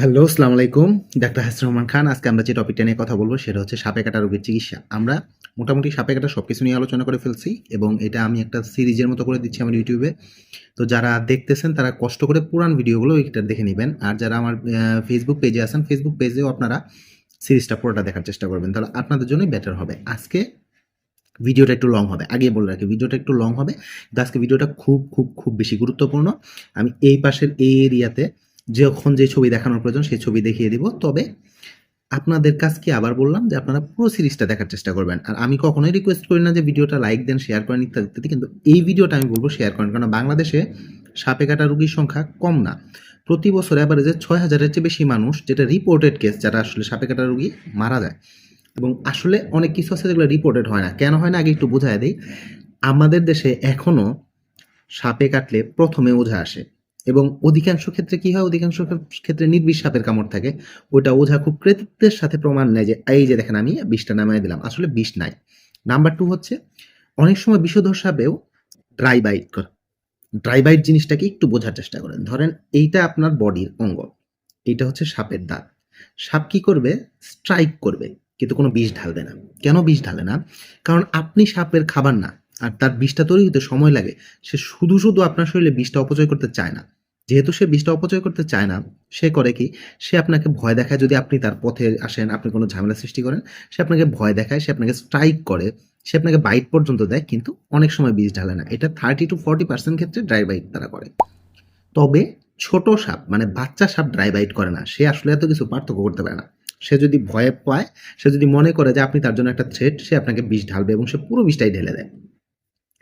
Hello, আসসালামু আলাইকুম। Doctor হাসির রহমান খান, আজকে আমরা যে টপিকটা নিয়ে কথা বলব সেটা হচ্ছে সাপে কাটা রোগের চিকিৎসা। আমরা মোটামুটি সাপে কাটা সব কিছু নিয়ে আলোচনা করে ফেলছি এবং এটা আমি একটা সিরিজের মতো করে দিচ্ছি আমার ইউটিউবে তো যারা দেখতেছেন, তারা কষ্ট করে পুরান ভিডিওগুলো এটা দেখে নেবেন। আর যারা আমার ফেসবুক পেজে আছেন ফেসবুক পেজেও আপনারা সিরিজটা পুরোটা দেখার চেষ্টা করবেন। তাহলে আপনাদের জন্যই বেটার হবে। আজকে ভিডিওটা একটু লং হবে। আগে বলে রাখি, ভিডিওটা একটু লং হবে। কিন্তু আজকে ভিডিওটা খুব খুব খুব বেশি গুরুত্বপূর্ণ। আমি এই পাশের এই এরিয়াতে যখন যে ছবি দেখানোর প্রয়োজন সেই ছবি দেখিয়ে দিব। তবে আপনাদের কাছকে আবার বললাম যে আপনারা পুরো সিরিজটা দেখার চেষ্টা করবেন। আর আমি কখনোই রিকোয়েস্ট করি না যে ভিডিওটা লাইক দেন শেয়ার করেন ইত্যাদি ইত্যাদি, কিন্তু এই ভিডিওটা আমি বলব শেয়ার করেন। কারণ বাংলাদেশে সাপে কাটা রুগীর সংখ্যা কম না। প্রতি বছর অ্যাভারেজে ছয় হাজারের চেয়ে বেশি মানুষ যেটা রিপোর্টেড কেস যারা আসলে সাপে কাটা রুগী মারা যায়। এবং আসলে অনেক কিছু আছে যেগুলো রিপোর্টেড হয় না। কেন হয় না? আগে একটু বোঝায় দিই। আমাদের দেশে এখনও সাপে কাটলে প্রথমে ওঝা আসে। এবং অধিকাংশ ক্ষেত্রে কি হয়? অধিকাংশ ক্ষেত্রে নির্বিষ সাপের কামড় থাকে। ওটা ওঝা খুব কৃতিত্বের সাথে প্রমাণ নেয় যে, এই যে দেখেন আমি বিষটা নামায় দিলাম। আসলে বিষ নাই। নাম্বার টু হচ্ছে, অনেক সময় বিষধর সাপেও ড্রাই বাইট করে। ড্রাই বাইট জিনিসটাকে একটু বোঝার চেষ্টা করেন। ধরেন এইটা আপনার বডির অঙ্গ এইটা হচ্ছে সাপের দাঁত। সাপ কি করবে? স্ট্রাইক করবে, কিন্তু কোনো বিষ ঢালবে না। কেন বিষ ঢালে না? কারণ আপনি সাপের খাবার না, আর তার বিষটা তৈরি হতে সময় লাগে। সে শুধু শুধু আপনার শরীরে বিষটা অপচয় করতে চায় না। যেহেতু সে বিষটা অপচয় করতে চায় না, সে করে কি? সে আপনাকে ভয় দেখায় যদি আপনি তার পথে আসেন, আপনি কোনো ঝামেলা সৃষ্টি করেন, সে আপনাকে ভয় দেখায়, সে আপনাকে স্ট্রাইক করে, সে আপনাকে বাইট পর্যন্ত দেয়, কিন্তু অনেক সময় বিষ ঢালে না। এটা থার্টি টু ফর্টি পার্সেন্ট ক্ষেত্রে ড্রাই বাইট তারা করে। তবে ছোট সাপ মানে বাচ্চা সাপ ড্রাই বাইট করে না, সে আসলে এত কিছু পার্থক্য করতে পারে না। সে যদি ভয়ে পায়, সে যদি মনে করে যে আপনি তার জন্য একটা থ্রেট সে আপনাকে বিষ ঢালবে এবং সে পুরো বিষটাই ঢেলে দেয়।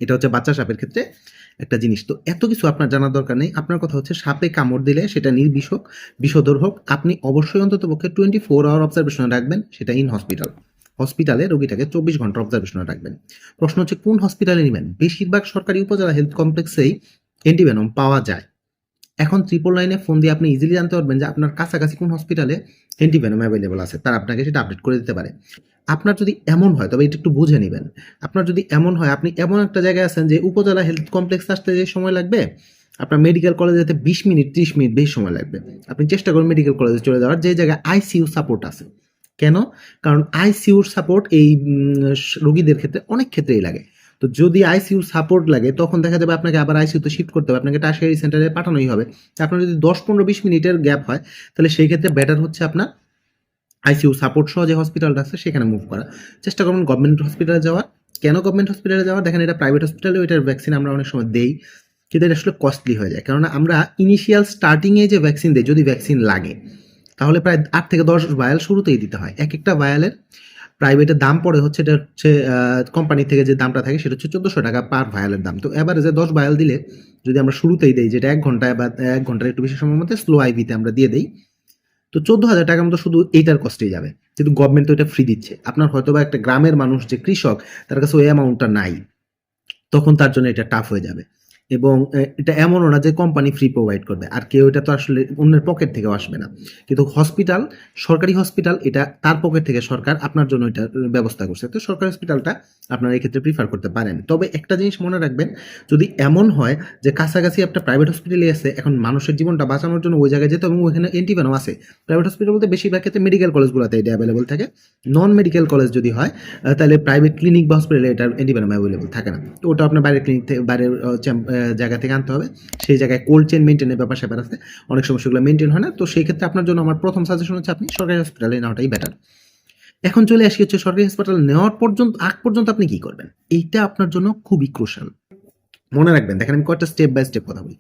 এটা হচ্ছে বাচ্চা সাপের ক্ষেত্রে একটা জিনিস। তো এত কিছু আপনার জানার দরকার নেই। আপনার কথা হচ্ছে সাপে কামড় দিলে সেটা নির্বিষ হোক বিষধর হোক। আপনি অবশ্যই অন্তত পক্ষে টোয়েন্টি ফোর আওয়ার অবজারভেশনে রাখবেন, সেটা ইন হসপিটাল হসপিটালে রোগীটাকে চব্বিশ ঘণ্টা অবজারভেশনে রাখবেন। প্রশ্ন হচ্ছে, কোন হসপিটালে নেবেন? বেশিরভাগ সরকারি উপজেলা হেলথ কমপ্লেক্সেই অ্যান্টিভেনম পাওয়া যায়। এখন ট্রিপল লাইনে ফোন দিয়ে আপনি ইজিলি জানতে পারবেন যে আপনার কাছাকাছি কোন হসপিটালে অ্যান্টিভেনম অ্যাভেলেবল আছে। তারা আপনাকে সেটা আপডেট করে দিতে পারে। আপনার যদি এমন হয়, তবে এটা একটু বুঝে নেবেন। আপনার যদি এমন হয়, আপনি এমন একটা জায়গায় আছেন যে উপজেলা হেলথ কমপ্লেক্স আসতে যে সময় লাগবে, আপনার মেডিকেল কলেজে যেতে বিশ মিনিট, ত্রিশ মিনিট বেশি সময় লাগবে। আপনি চেষ্টা করুন মেডিকেল কলেজে চলে যাওয়ার, যে জায়গায় আইসিইউ সাপোর্ট আছে। কেন? কারণ আইসিইউর সাপোর্ট এই রোগীদের ক্ষেত্রে অনেক ক্ষেত্রেই লাগে। তো যদি আইসিইউ সাপোর্ট লাগে, তখন দেখা যাবে আপনাকে আবার আইসিইউতে শিফট করতে হবে। আপনাকে টার্সিয়ারি সেন্টারে পাঠানোই হবে। আপনার যদি দশ, পনেরো, বিশ মিনিটের গ্যাপ হয়, তাহলে সেই ক্ষেত্রে বেটার হচ্ছে আপনার আইসিইউ সাপোর্ট সহ যে হসপিটালটা আছে, সেখানে মুভ করা। চেষ্টা করুন গভর্নমেন্ট হসপিটালে যাওয়ার। কেন গভর্নমেন্ট হসপিটালে যাওয়ার? দেখেন এটা প্রাইভেট হসপিটালেও এটার ভ্যাকসিন আমরা অনেক সময় দেই, কিন্তু এটা আসলে কস্টলি হয়ে যায়। কেননা আমরা ইনিশিয়াল স্টার্টিংয়ে যে ভ্যাকসিন দিই, যদি ভ্যাকসিন লাগে, তাহলে প্রায় আট থেকে দশ ভায়াল শুরুতেই দিতে হয়। এক একটা ভায়ালের প্রাইভেটের দাম পড়ে হচ্ছে, এটা হচ্ছে কোম্পানি থেকে যে দামটা থাকে সেটা হচ্ছে চোদ্দোশো টাকা পার ভায়ালের দাম। তো এবারে যে দশ ভায়াল দিলে যদি আমরা শুরুতেই দিই, যেটা এক ঘন্টায় বা এক ঘণ্টার একটু বেশি সময়ের মধ্যে স্লো আইভিতে আমরা দিয়ে দিই, তো চোদ্দ হাজার টাকার মতো শুধু এইটার কস্টেই যাবে। কিন্তু গভর্নমেন্ট তো এটা ফ্রি দিচ্ছে। আপনার হয়তো বা একটা গ্রামের মানুষ যে কৃষক, তার কাছে ওই অ্যামাউন্টটা নাই। তখন তার জন্য এটা টাফ হয়ে যাবে। এবং এটা এমনও না যে কোম্পানি ফ্রি প্রোভাইড করবে। আর কেউ এটা তো আসলে অন্যের পকেট থেকেও আসবে না। কিন্তু হসপিটাল সরকারি হসপিটাল এটা তার পকেট থেকে সরকার আপনার জন্য এটা ব্যবস্থা করছে। তো সরকারি হসপিটালটা আপনারা এই ক্ষেত্রে প্রিফার করতে পারেন। তবে একটা জিনিস মনে রাখবেন, যদি এমন হয় যে কাছাকাছি একটা প্রাইভেট হসপিটালে আছে, এখন মানুষের জীবনটা বাঁচানোর জন্য ওই জায়গায় যেতে এবং ওইখানে এন্টিভেনম আছে। প্রাইভেট হসপিটাল বলতে বেশিরভাগ ক্ষেত্রে মেডিকেল কলেজগুলোতে এটা অ্যাভেলেবল থাকে। নন মেডিকেল কলেজ যদি হয় তাহলে প্রাইভেট ক্লিনিক বা হসপিটালে এটা অ্যান্টিভেনম অ্যাভেলেবল থাকে না। তো ওটা আপনার বাইরের ক্লিনিক থেকে, বাইরের জায়গা থেকে আনতে হবে। সেই জায়গায় কোল্ড চেন মেনটেনের ব্যাপার স্যাপার আছে। অনেক সময় সেগুলো মেনটেন হয় না। তো সেই ক্ষেত্রে আপনার জন্য আমার প্রথম সাজেশন হচ্ছে আপনি সরকারি হসপিটালে নেওয়াটাই বেটার এখন চলে আসি হচ্ছে সরকারি হাসপাতাল নেওয়ার পর্যন্ত, আগ পর্যন্ত আপনি কি করবেন? এইটা আপনার জন্য খুবই ক্রুশাল মনে রাখবেন, দেখেন আমি কয়েকটা স্টেপ বাই স্টেপ কথা বলি।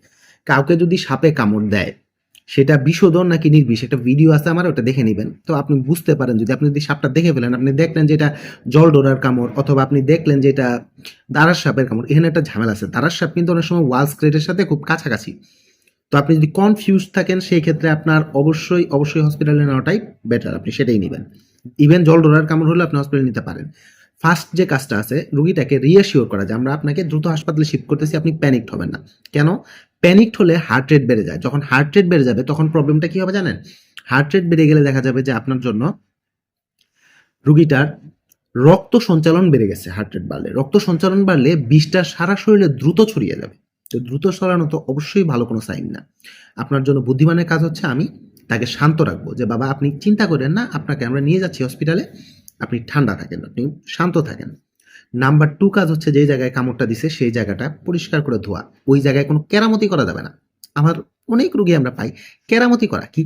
কাউকে যদি সাপে কামড় দেয় সেটা বিষোদন নাকি নির্বিষ? একটা ভিডিও আছে আমার, ওটা দেখে নেবেন। তো আপনি বুঝতে পারেন, যদি আপনি যদি সাপটা দেখে ফেলেন, আপনি দেখলেন যে এটা জল ডোরার কামড়, অথবা আপনি দেখলেন যে এটা সাপের কামড়, এখানে একটা ঝামেলা আছে। দারার সাপ কিন্তু অনেক সময় ওয়াল স্ক্রেটের সাথে খুব কাছাকাছি। তো আপনি যদি কনফিউজ থাকেন, সেই ক্ষেত্রে আপনার অবশ্যই অবশ্যই হসপিটালে নেওয়াটাই বেটার আপনি সেটাই নেবেন। ইভেন জল ডোরার কামড় হলে আপনি হসপিটালে নিতে পারেন। ফার্স্ট যে কাজটা আছে, রুগীটাকে রিয়াসিওর করা যে আমরা আপনাকে দ্রুত হাসপাতালে শিফট করতেছি, আপনি প্যানিকড হবেন না। কেন? প্যানিকড হলে হার্ট রেট বেড়ে যায়। যখন হার্ট রেট বেড়ে যাবে, তখন প্রবলেমটা কি হবে জানেন? হার্ট রেট বেড়ে গেলে দেখা যাবে যে আপনার জন্য রুগীটার রক্ত সঞ্চালন বেড়ে গেছে হার্ট রেট বাড়লে। রক্ত সঞ্চালন বাড়লে বিষটা সারা শরীরে দ্রুত ছড়িয়ে যাবে। তো দ্রুত ছড়ানো তো অবশ্যই ভালো কোনো সাইন না। আপনার জন্য বুদ্ধিমানের কাজ হচ্ছে আমি তাকে শান্ত রাখব যে, বাবা, আপনি চিন্তা করেন না, আপনাকে আমরা নিয়ে যাচ্ছি হসপিটালে আপনি ঠান্ডা থাকেন, আপনি শান্ত থাকেন। নাম্বার টু কাজ হচ্ছে যেই জায়গায় কামড়টা দিছে, সেই জায়গাটা পরিষ্কার করে ধোয়া। ওই জায়গায় কোনো কেরামতি করা যাবে না। আমার অনেক রুগী আমরা পাই, কেরামতি করা। কি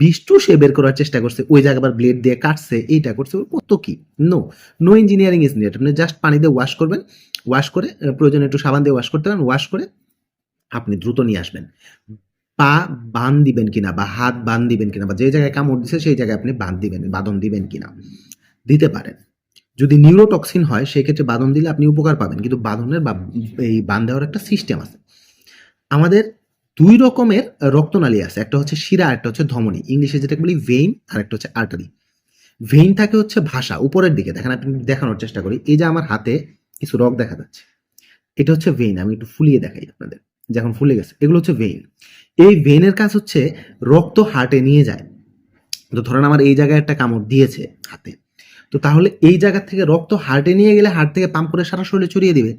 বিষ্টু সে বের করার চেষ্টা করছে, ওই জায়গা আবার ব্লেড দিয়ে কাটছে, এইটা করছে কত কি? No no engineering is need আপনি জাস্ট পানি দিয়ে ওয়াশ করবেন ওয়াশ করে প্রয়োজনে একটু সাবান দিয়ে ওয়াশ করতে পারেন ওয়াশ করে আপনি দ্রুত নিয়ে আসবেন। পা বান দিবেন কিনা বা হাত বান দিবেন কিনা বা যে জায়গায় কামড় দিছে, সেই জায়গায় আপনি বান দিবেন, বাঁধন দিবেন কিনা, দিতে পারেন। যদি নিউরোটক্সিন হয়, সেক্ষেত্রে বাদন দিলে আপনি উপকার পাবেন। কিন্তু বাদনের বা এই বান দেওয়ার একটা সিস্টেম আছে। আমাদের দুই রকমের রক্তনালী আছে। একটা হচ্ছে শিরা একটা হচ্ছে ধমনী। ইংলিশে যেটাকে বলি ভেইন আর একটা হচ্ছে আর্টারি ভেইন থাকে হচ্ছে ভাষা, উপরের দিকে। দেখেন, আপনি দেখানোর চেষ্টা করি। এই যে আমার হাতে কিছু রক দেখা যাচ্ছে। এটা হচ্ছে ভেইন আমি একটু ফুলিয়ে দেখাই আপনাদের। যখন ফুলে গেছে। এগুলো হচ্ছে ভেইন এই ভেইনের কাজ হচ্ছে রক্ত হার্টে নিয়ে যায়। তো ধরেন, আমার এই জায়গায় একটা কামড় দিয়েছে হাতে। তো তাহলে এই জায়গা থেকে রক্ত হার্টে নিয়ে গেলে হার্ট থেকে পাম্প করে সারা শরীরে ছড়িয়ে দিবে।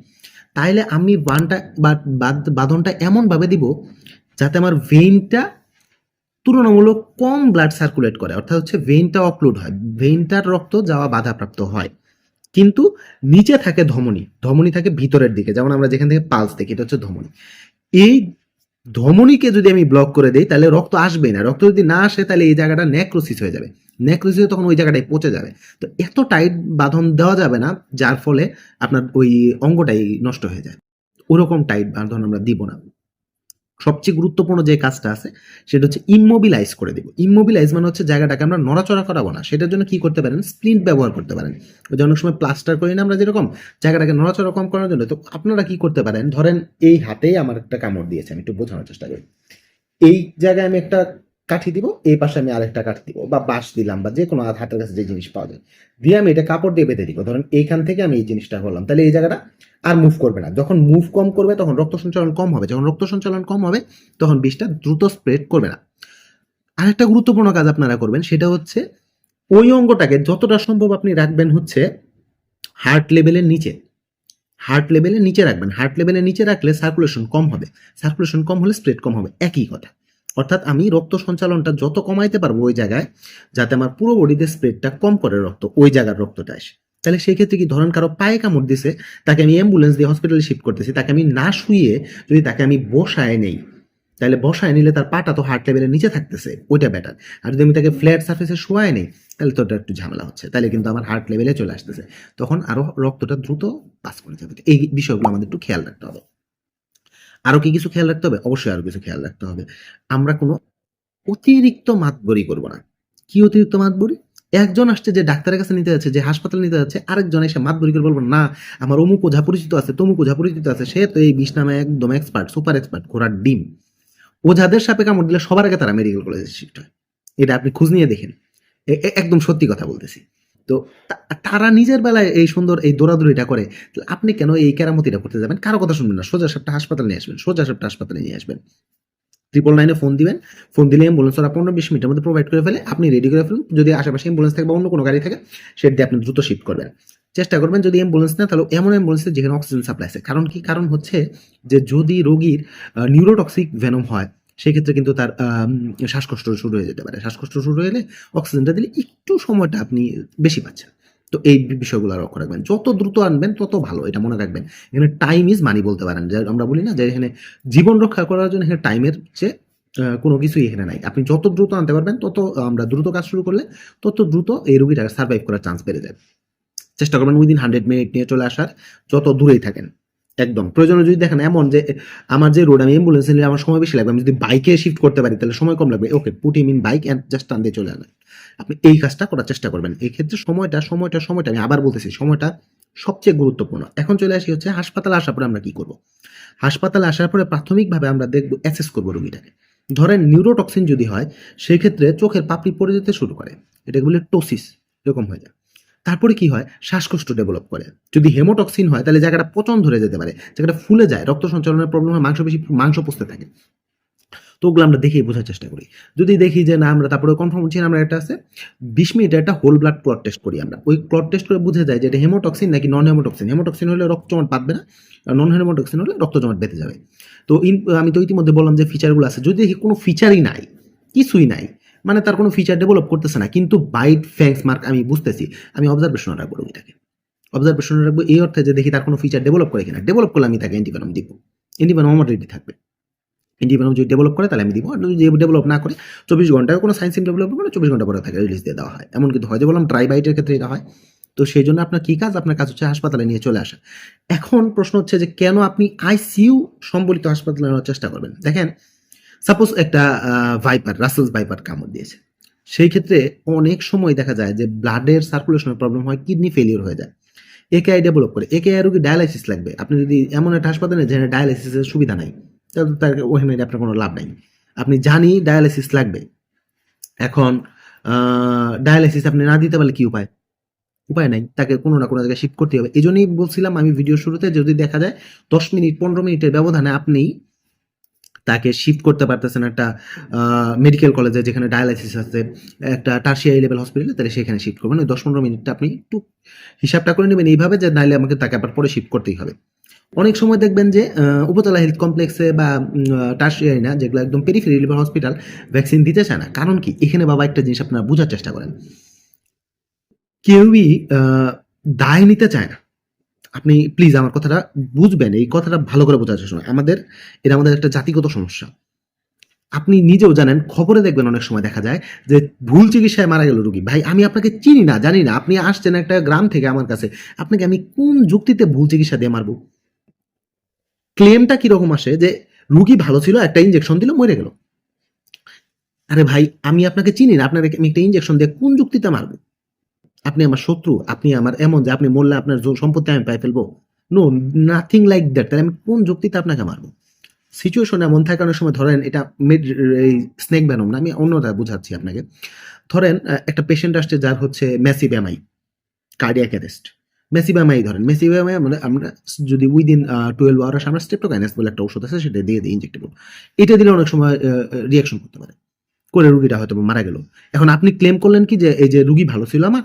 তাইলে আমি বানটা বাঁধনটা এমনভাবে দিব যাতে আমার ভেইনটা তুলনামূলক কম ব্লাড সার্কুলেট করে, অর্থাৎ হচ্ছে ভেইনটা অক্লুড হয়। ভেইনটার রক্ত যাওয়া বাধাপ্রাপ্ত হয়। কিন্তু নিচে থাকে ধমনী ধমনী থাকে ভিতরের দিকে, যেমন আমরা যেখান থেকে পালস দেখি, এটা হচ্ছে ধমনী। এই ধমনীকে যদি আমি ব্লক করে দিই, তাহলে রক্ত আসবে না। রক্ত যদি না আসে, তাহলে এই জায়গাটা নেক্রোসিস হয়ে যাবে। নেক্রোসিস তখন ওই জায়গাটায় পচে যাবে। তো এত টাইট বাঁধন দেওয়া যাবে না, যার ফলে আপনার ওই অঙ্গটাই নষ্ট হয়ে যায়। ওরকম টাইট বাঁধন আমরা দিব না। সবচেয়ে গুরুত্বপূর্ণ যে কাজটা আছে, সেটা হচ্ছে ইমোবিলাইজ করে দেবো। ইমোবিলাইজ মানে হচ্ছে জায়গাটাকে আমরা নড়াচড়া করাবো না। সেটার জন্য কি করতে পারেন? স্প্লিন্ট ব্যবহার করতে পারেন। যে অনেক সময় প্লাস্টার করি না আমরা যেরকম, জায়গাটাকে নড়াচড়া কম করার জন্য। তো আপনারা কি করতে পারেন? ধরেন এই হাতেই আমার একটা কামড় দিয়েছে, আমি একটু বোঝানোর চেষ্টা করি। এই জায়গায় আমি একটা কাঠি দিব, এই পাশে আমি আরেকটা কাঠি দিব, বা বাঁশ দিলাম, বা যে কোনো হাতের কাছে যে জিনিস পাওয়া যায়। দিয়ে আমি এটা কাপড় দিয়ে বেঁধে দিব। ধরেন এইখান থেকে আমি এই জিনিসটা করলাম তাহলে এই জায়গাটা আর মুভ করবে না। যখন মুভ কম করবে, তখন রক্ত সঞ্চালন কম হবে। যখন রক্ত সঞ্চালন কম হবে, তখন বিষটা দ্রুত স্প্রেড করবে না। আরেকটা গুরুত্বপূর্ণ কাজ আপনারা করবেন, সেটা হচ্ছে ওই অঙ্গটাকে যতটা সম্ভব আপনি রাখবেন হচ্ছে হার্ট লেভেলের নিচে। হার্ট লেভেলের নিচে রাখবেন। হার্ট লেভেলের নিচে রাখলে সার্কুলেশন কম হবে। সার্কুলেশন কম হলে স্প্রেড কম হবে। একই কথা। অর্থাৎ আমি রক্ত সঞ্চালনটা যত কমাইতে পারব ওই জায়গায়, যাতে আমার পুরো বডিতে স্প্রেডটা কম করে রক্ত, ওই জায়গার রক্তটা আসে। তাহলে সেই ক্ষেত্রে কি ধরেন কারও পায়ে কামড় দিছে, তাকে আমি অ্যাম্বুলেন্স দিয়ে হসপিটালে শিফট করতেছি, তাকে আমি না শুয়ে যদি তাকে আমি বসায় নেই, তাহলে বসায় নিলে তার পাটা তো হার্ট লেভেলের নিচে থাকতেছে, ওইটা বেটার আর যদি আমি তাকে ফ্ল্যাট সার্ফেসে শোয়ায় নেই, তাহলে তো ওটা একটু ঝামেলা হচ্ছে, তাহলে কিন্তু আমার হার্ট লেভেলে চলে আসতেছে। তখন আরও রক্তটা দ্রুত পাস করে যাবে। এই বিষয়গুলো আমাদের একটু খেয়াল রাখতে হবে। আরও কি কিছু খেয়াল রাখতে হবে? অবশ্যই আরও কিছু খেয়াল রাখতে হবে। আমরা কোনো অতিরিক্ত মাতবরি করব না। কি অতিরিক্ত মাতবরি? একজন আসছে যে ডাক্তারের কাছে নিতে যাচ্ছে, যে হাসপাতালে নিতে যাচ্ছে, আরেকজন এসে মাতবরি করে বলব, না, আমার অমুক ওঝা পরিচিত আছে, তমুক ওঝা পরিচিত আছে, সে তো এই বিষ নামে একদম এক্সপার্ট সুপার এক্সপার্ট ঘোড়ার ডিম। ওঝাদের সাপে কামড় দিলে সবার আগে তারা মেডিকেল কলেজে শিফট হয়। এটা আপনি খোঁজ নিয়ে দেখেন। একদম সত্যি কথা বলতেছি। তো তারা নিজের বেলায় এই সুন্দর এই দৌড়াদৌড়িটা করে, তাহলে আপনি কেন এই কেরামতিটা করতে যাবেন? কারও কথা শুনবেন না। সোজা সাপটা হাসপাতালে নিয়ে আসবেন, সোজা সাপটা হাসপাতালে নিয়ে আসবেন। ট্রিপল নাইনে ফোন দিবেন ফোন দিলে অ্যাম্বুলেন্স ওরা পনেরো বিশ মিনিটের মধ্যে প্রোভাইড করে ফেলে, আপনি রেডি করে ফেলুন। যদি আশেপাশে অ্যাম্বুলেন্স থাকে বা অন্য কোনো গাড়ি থাকে, সেটা দিয়ে আপনি দ্রুত শিফট করবেন। চেষ্টা করবেন যদি অ্যাম্বুলেন্স না, তাহলে এমন অ্যাম্বুলেন্স যেখানে অক্সিজেন সাপ্লাই আছে। কারণ কি? কারণ হচ্ছে যে যদি রোগীর নিউরোটক্সিক ভেনম হয় সেক্ষেত্রে কিন্তু তার শ্বাসকষ্ট শুরু হয়ে যেতে পারে। শ্বাসকষ্ট শুরু হলে অক্সিজেনটা দিলে একটু সময়টা আপনি বেশি পাচ্ছেন। তো এই বিষয়গুলো লক্ষ্য রাখবেন। যত দ্রুত আনবেন, তত ভালো, এটা মনে রাখবেন। এখানে টাইম ইজ মানি বলতে পারেন। যে আমরা বলি না যে এখানে জীবন রক্ষা করার জন্য এখানে টাইমের চেয়ে কোনো কিছুই এখানে নাই। আপনি যত দ্রুত আনতে পারবেন, তত, আমরা দ্রুত কাজ শুরু করলে তত দ্রুত এই রোগীটা সার্ভাইভ করার চান্স বেড়ে যায়। চেষ্টা করবেন উইদিন হান্ড্রেড মিনিট নিয়ে চলে আসার। যত দূরেই থাকেন। একদম। প্রয়োজনে যদি দেখেন এমন যে, আমার যে রোড আমি অ্যাম্বুলেন্স নিলে আমার সময় বেশি লাগবে, আমি যদি বাইকে শিফট করতে পারি, তাহলে সময় কম লাগবে। Okay put in bike and just টান দিয়ে চলে আনেন আপনি এই কাজটা করার চেষ্টা করবেন। এই ক্ষেত্রে সময়টা সময়টা সময়টা, আমি আবার বলতেছি, সময়টা সবচেয়ে গুরুত্বপূর্ণ। এখন চলে আসি হচ্ছে হাসপাতালে আসার পরে আমরা কি করব? হাসপাতালে আসার পরে প্রাথমিকভাবে আমরা দেখব অ্যাসেস করব রোগীটাকে। ধরেন নিউরোটক্সিন যদি হয় সেই ক্ষেত্রে চোখের পাপড়ি পড়ে যেতে শুরু করে। এটাকে বলে টোসিস এরকম হয়ে যায়। তারপরে কি হয়? শ্বাসকষ্ট ডেভেলপ করে। যদি হেমোটক্সিন হয়, তাহলে জায়গাটা পচন ধরে যেতে পারে। জায়গাটা ফুলে যায়, রক্ত সঞ্চালনের প্রবলেম হয়, মাংস বেশি মাংস পচতে থাকে। তো ওগুলো আমরা দেখেই বোঝার চেষ্টা করি। যদি দেখি যে না, আমরা তারপরে কনফার্ম হচ্ছি আমরা একটা আছে, বিশ মিনিটে একটা হোল ব্লাড ক্লট টেস্ট করি আমরা। ওই ক্লট টেস্ট করে বুঝে যায় যে এটা হেমোটক্সিন নাকি নন হেমোটক্সিন হেমোটক্সিন হলে রক্ত জমাট বাঁধবে না, আর নন হেমোটক্সিন হলে রক্ত জমাট বেঁধে যাবে। তো ইন আমি তো ইতিমধ্যে বললাম যে ফিচারগুলো আছে। যদি দেখি কোনো ফিচারই নাই, কিছুই নাই মানে তার কোনো ফিচার ডেভেলপ করতেছে না। কিন্তু বাইট ফ্যাংস মার্ক আমি বুঝতেছি, আমি অবজারভেশন রাখব রোগীটাকে অবজারভেশন রাখব এই অর্থে যে দেখি তার কোনো ফিচার ডেভেলপ করে কিনা। ডেভেলপ করলে আমি তাকে অ্যান্টিভেনম দিব। অ্যান্টিভেনম আমার রেডি থাকবে। অ্যান্টিভেনম যদি ডেভেলপ করে, তাহলে আমি দিব। আর যদি ডেভেলপ না করে, চব্বিশ ঘন্টায় কোনো সায়েন্স ডেভেলপ করে চব্বিশ ঘণ্টা পরে তাকে রিলিজ দিয়ে দেওয়া হয়। এমন কিন্তু হয় যে বললাম ড্রাই বাইটের ক্ষেত্রে এটা হয়। তো সেই জন্য আপনার কী কাজ? আপনার কাজ হচ্ছে হাসপাতালে নিয়ে চলে আসা। এখন প্রশ্ন হচ্ছে যে কেন আপনি আইসিইউ সম্বলিত হাসপাতালে নেওয়ার চেষ্টা করবেন? দেখেন সাপোজ একটা ভাইপার রাসেলস ভাইপার কামড় দিয়েছে। সেই ক্ষেত্রে অনেক সময় দেখা যায় যে ব্লাডের সার্কুলেশনের প্রবলেম হয় কিডনি ফেলিওর হয়ে যায়। একেআই ডেভেলপ করে একেআই রোগী ডায়ালাইসিস লাগবে। আপনি যদি এমন একটা হাসপাতালে যেখানে ডায়ালাইসিসের সুবিধা নাই। তাহলে তার ওখানে আপনার কোনো লাভ নাই। আপনি জানি ডায়ালাইসিস লাগবে। এখন ডায়ালাইসিস আপনি না দিতে পারলে কি উপায়? উপায় নাই। তাকে কোনো না কোনো জায়গায় শিফট করতে হবে। এই জন্যই বলছিলাম আমি ভিডিও শুরুতে, যদি দেখা যায় দশ মিনিট, পনেরো মিনিটের ব্যবধানে আপনি তাকে শিফট করতে পারতেছেন একটা মেডিকেল কলেজে যেখানে ডায়ালাইসিস আছে একটা টার্সিয়ারি লেভেল হসপিটালে তাহলে সেখানে শিফট করবেন। ওই দশ পনেরো মিনিটটা আপনি একটু হিসাবটা করে নেবেন। এইভাবে যে নাইলে আমাকে তাকে আবার পরে শিফট করতেই হবে। অনেক সময় দেখবেন যে আহ, উপজেলা হেলথ কমপ্লেক্সে বা টার্সিয়ারি না যেগুলো একদম পেরিফেরি লেভেল হসপিটাল ভ্যাকসিন দিতে চায় না। কারণ কি? এখানে বাবা একটা জিনিস আপনারা বোঝার চেষ্টা করেন। কেউই দায় নিতে চায় না। আপনি প্লিজ আমার কথাটা বুঝবেন, এই কথাটা ভালো করে বোঝার চেষ্টা আমাদের, এটা আমাদের একটা জাতিগত সমস্যা। আপনি নিজেও জানেন, খবরে দেখবেন অনেক সময় দেখা যায় যে ভুল চিকিৎসায় মারা গেল রুগী। ভাই, আমি আপনাকে চিনি না, জানি না। আপনি আসছেন একটা গ্রাম থেকে আমার কাছে। আপনাকে আমি কোন যুক্তিতে ভুল চিকিৎসা দিয়ে মারবো? ক্লেমটা কীরকম আসে যে রুগী ভালো ছিল, একটা ইঞ্জেকশন দিল, মরে গেল। আরে ভাই, আমি আপনাকে চিনি না। আপনার আমি একটা ইঞ্জেকশন দিয়ে কোন যুক্তিতে মারবো? আপনি আমার শত্রু, আপনি আমার এমন যে আপনি মরলে আপনার সম্পত্তি আমি পাই ফেলব। নো নাথিং লাইক দ্যাট তাহলে আমি কোন যুক্তিতে আপনাকে মারবো? সিচুয়েশন এমন থাকে অনেক সময় ধরেন এটা এই স্নেক ব্যানম না, আমি অন্যটা বুঝাচ্ছি আপনাকে। ধরেন একটা পেশেন্ট আসছে যার হচ্ছে massive MI cardiac arrest massive MI ধরেন মেসিভ এমআই মানে আমরা যদি উইদিন টুয়েলভ আওয়ার্স আমরা স্টেপটোকাইনাস বলে একটা ওষুধ আছে, সেটা দিয়ে দিই ইনজেক্টেবল এটা দিলে অনেক সময় রিয়াকশন করতে পারে। করে রুগীটা হয়তো মারা গেল। এখন আপনি ক্লেম করলেন কি যে এই যে রুগী ভালো ছিল আমার?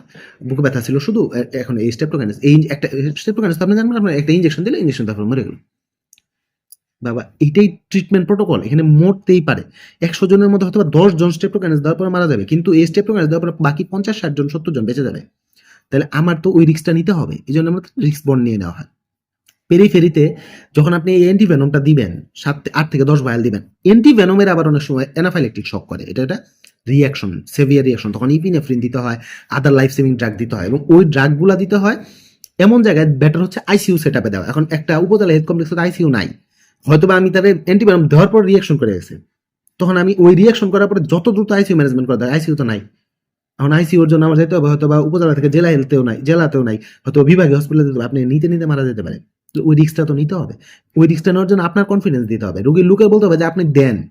বুকে ব্যথা ছিল শুধু এখন এই স্টেপটোকাইনাস এই একটা স্টেপটোকাইনাস আপনি জানবেন, আপনার একটা ইনজেকশন দিলে ইনজেকশন তারপর মরে গেল। বাবা এটাই ট্রিটমেন্ট প্রোটোকল এখানে মরতেই পারে। একশো জনের মধ্যে হয়তো দশ জন স্টেপটোকাইনাস দেওয়ার পরে মারা যাবে, কিন্তু এই স্টেপটোকাইনাস দেওয়ার পরে বাকি পঞ্চাশ ষাট জন, সত্তর জন বেঁচে যাবে। তাহলে আমার তো ওই রিক্সটা নিতে হবে, এই জন্য আমরা রিস্ক বন্ড নিয়ে নেওয়া হয়। পেরিফেরিতে যখন আপনি এই অ্যান্টিভেনমটা দিবেন, সাত আট থেকে দশ ভায়াল দিবেন অ্যান্টিভেনমের আবার অনেক সময় অ্যানাফাইলেকটিক শক করে। এটা একটা রিয়াকশন সেভিয়ার রিয়াকশন তখন ইপিনেফ্রিন দিতে হয় আদার লাইফ সেভিং ড্রাগ দিতে হয় এবং ওই ড্রাগগুলো দিতে হয়, এমন জায়গায় বেটার হচ্ছে আইসিইউ সেট আপে দেওয়া। এখন একটা উপজেলা হেলথ কমপ্লেক্সে আইসিইউ নাই। হয়তোবা আমি তাদের অ্যান্টিভেনম দেওয়ার পর রিয়াকশন করে গেছে। তখন আমি ওই রিয়াকশন করার পরে যত দ্রুত আইসিইউ ম্যানেজমেন্ট করা যায় আইসিইউ তো নাই। এখন আইসিইউর জন্য আমার যেতে হবে হয়তো বা উপজেলা থেকে জেলা হেলথেও নাই, জেলাতেও নাই হয়তো বিভাগীয় হসপিটালে যেতে হবে। আপনি নিতে নিতে মারা যেতে পারে তো ওই রিস্কটা তো নিতে হবে। ওই রিস্কটা নেওয়ার জন্য আপনার কনফিডেন্স দিতে হবে। রোগীর লুকে বলতে হবে যে, আপনি দেন।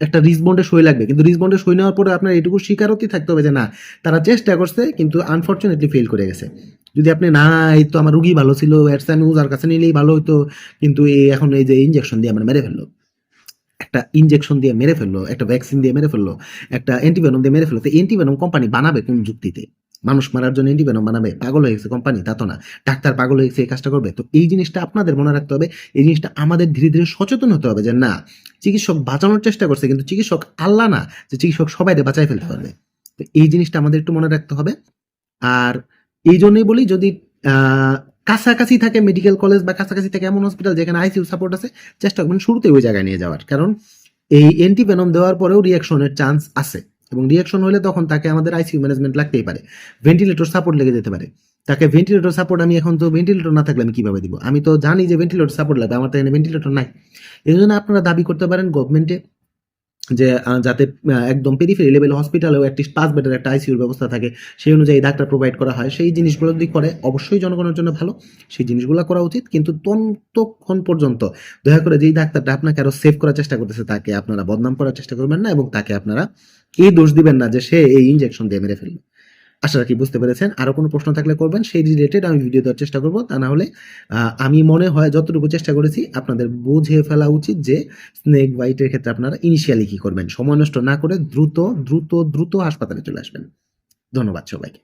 একটা রিসবন্ডে সই লাগবে। কিন্তু রিসবন্ডে সই নেওয়ার পরে আপনার এটুকু স্বীকারতি থাকতে হবে যে, না, তারা চেষ্টা করছে, কিন্তু আনফর্চুনেটলি ফেল করে গেছে। যদি আপনি, না, এই তো আমার রুগী ভালো ছিল অ্যাডসান ওজার কাছে নিলেই ভালো হতো কিন্তু এই এখন এই যে ইঞ্জেকশন দিয়ে আমরা মেরে ফেলল। একটা ইঞ্জেকশন দিয়ে মেরে ফেলল, একটা ভ্যাকসিন দিয়ে মেরে ফেলল, একটা অ্যান্টিভেনম দিয়ে মেরে ফেলল। তো অ্যান্টিভেনম কোম্পানি বানাবে কোন যুক্তিতে? মানুষ মারার জন্য অ্যান্টিভেনম বানাবে, পাগল হয়ে গেছে কোম্পানি তা তো না। ডাক্তার পাগল হয়ে গেছে এই কাজটা করবে। তো এই জিনিসটা আপনাদের মনে রাখতে হবে, এই জিনিসটা আমাদের ধীরে ধীরে সচেতন হতে হবে যে না, চিকিৎসক বাঁচানোর চেষ্টা করছে কিন্তু চিকিৎসক আল্লাহ না যে চিকিৎসক সবাইকে বাঁচাই ফেলতে পারবে। তো এই জিনিসটা আমাদের একটু মনে রাখতে হবে। আর এই জন্যই বলি যদি কাছাকাছি থাকে মেডিকেল কলেজ বা কাছাকাছি থাকে এমন হসপিটাল যেখানে আইসিইউ সাপোর্ট আছে, চেষ্টা করবেন শুরুতে ওই জায়গায় নিয়ে যাওয়ার। কারণ এই অ্যান্টিভেনম দেওয়ার পরেও রিয়াকশনের চান্স আছে। এবং রিয়াকশন হলে তখন তাকে আমাদের আইসিইউ ম্যানেজমেন্ট লাগতেই পারে। ভেন্টিলেটর সাপোর্ট লেগে যেতে পারে। তাকে ভেন্টিলেটর সাপোর্ট আমি এখন তো ভেন্টিলেটর না থাকলে আমি কীভাবে দিব? আমি তো জানি যে ভেন্টিলেটর সাপোর্ট লাগবে, আমার তো এখানে ভেন্টিলেটর নাই। এই জন্য আপনারা দাবি করতে পারেন গভর্নমেন্টে যে যাতে একদম পেরিফেরি লেভেল হসপিটালেও অ্যাটলিস্ট পাঁচ বেডের একটা আইসিউর ব্যবস্থা থাকে, সেই অনুযায়ী ডাক্তার প্রোভাইড করা হয়। সেই জিনিসগুলো যদি করে, অবশ্যই জনগণের জন্য ভালো। সেই জিনিসগুলো করা উচিত, কিন্তু তন্তক্ষণ পর্যন্ত দয়া করে যেই ডাক্তারটা আপনাকে আরও সেভ করার চেষ্টা করতেছে, তাকে আপনারা বদনাম করার চেষ্টা করবেন না এবং তাকে আপনারা এই দোষ দিবেন না যে সে এই ইনজেকশন দিয়ে মেরে ফেলবে আশা রাখি বুঝতে পেরেছেন। আরও কোনো প্রশ্ন থাকলে করবেন, সেই রিলেটেড আমি ভিডিও দেওয়ার চেষ্টা করব। তা না হলে আমি মনে হয় যতটুকু চেষ্টা করেছি, আপনাদের বুঝে ফেলা উচিত যে স্নেক বাইটের ক্ষেত্রে আপনারা ইনিশিয়ালি কী করবেন। সময় নষ্ট না করে দ্রুত দ্রুত দ্রুত হাসপাতালে চলে আসবেন। ধন্যবাদ সবাইকে।